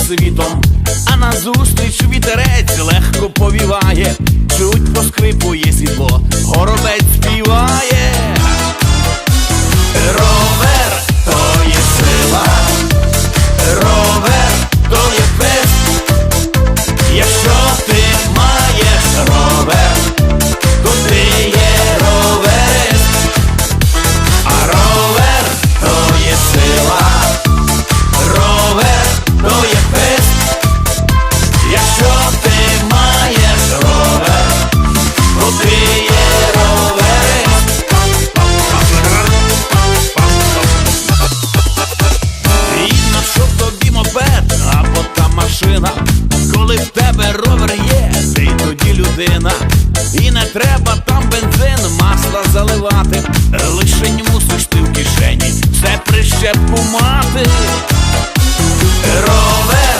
світом, а назустріч вітерець легко повіває, чуть поскрипує сідло, горобець тебе ровер є, ти тоді людина, і не треба там бензин, масла заливати, лишень мусиш ти в кишені, це прищепку мати. Ровер.